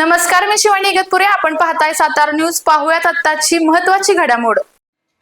नमस्कार मी शिवानी इगतपुरे. आपण पाहताय सातारा न्यूज. पाहूयात आत्ताची महत्वाची घडामोड.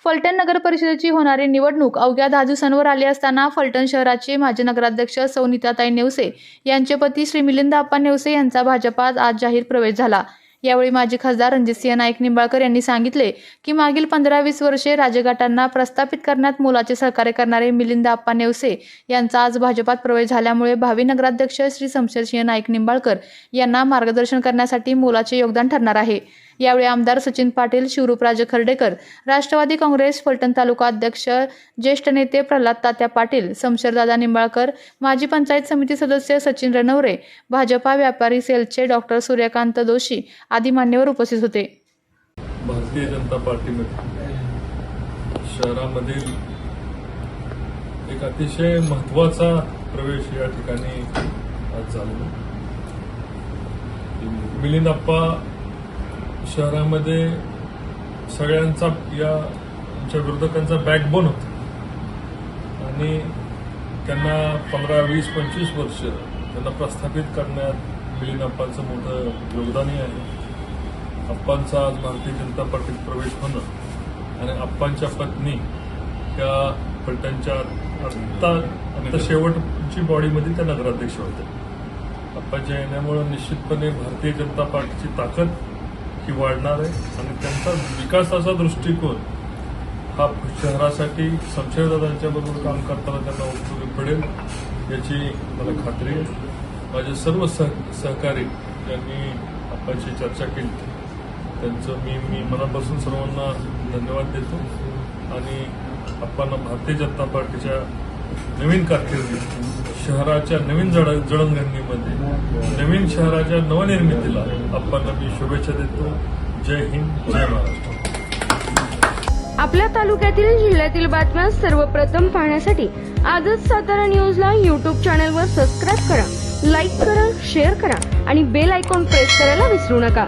फलटण नगर परिषदेची होणारी निवडणूक अवघ्या दहा दिवसांवर आली असताना फलटण शहराचे माजी नगराध्यक्ष सौनिताताई नेवसे यांचे पती श्री मिलिंद आप्पा नेवसे यांचा भाजपात आज जाहीर प्रवेश झाला. यावेळी माजी खासदार रणजितसिंह नाईक निंबाळकर यांनी सांगितले की मागील पंधरा वीस वर्षे राजघाटांना प्रस्थापित करण्यात मोलाचे सहकार्य करणारे मिलिंद आप्पा नेवसे यांचा आज भाजपात प्रवेश झाल्यामुळे भावी नगराध्यक्ष श्री शमशेरसिंह नाईक निंबाळकर यांना मार्गदर्शन करण्यासाठी मोलाचे योगदान ठरणार आहे. यावेळी आमदार सचिन पाटील शिवरूपराजे खर्डेकर राष्ट्रवादी काँग्रेस फलटण तालुका अध्यक्ष ज्येष्ठ नेते प्रल्हाद तात्या पाटील समशरदादा निंबाळकर माजी पंचायत समिती सदस्य सचिन रणवरे भाजपा व्यापारी सेलचे डॉक्टर सूर्यकांत दोशी आदी मान्यवर उपस्थित होते. भारतीय जनता पार्टीमध्ये शहरामधील एक अतिशय महत्त्वाचा प्रवेश या ठिकाणी आज झालेला मिलिंद अप्पा शहरामध्ये सगळ्यांचा या आमच्या विरोधकांचा बॅकबोन होता. आणि त्यांना पंधरा वीस पंचवीस वर्ष त्यांना प्रस्थापित करण्यात मिलिंद अप्पांचं मोठं योगदानही आहे. अप्पांचा आज भारतीय जनता पार्टीत प्रवेश होणं आणि अप्पांच्या पत्नी त्या पलटणच्या आत्ता आत्ता शेवटची बॉडीमध्ये त्या नगराध्यक्ष होत्या. अप्पाच्या येण्यामुळं निश्चितपणे भारतीय जनता पार्टीची ताकद ही वाढणार आहे आणि त्यांचा विकासाचा दृष्टिकोन हा शहरासाठी शमशेरदादांच्या बरोबर काम करताना त्यांना उपयोगी पडेल याची मला खात्री आहे. माझे सर्व सह सहकारी ज्यांनी आपल्याशी चर्चा केली. त्यांचं मी मी मनापासून सर्वांना धन्यवाद देतो आणि आपण भारतीय जनता पार्टीच्या नवीन कारकिर्दीत शहराच्या नवीन जड जडणघडणीमध्ये नवीन शहराच्या नवनिर्मितीला आपण मी शुभेच्छा देतो. जय हिंद जय महाराष्ट्र. आपल्या तालुक्यातील जिल्ह्यातील बातम्या सर्वप्रथम पाहण्यासाठी आजच सातारा न्यूजला यूट्यूब चॅनलवर सबस्क्राईब करा लाईक करा शेअर करा आणि बेल आयकॉन प्रेस करायला विसरू नका.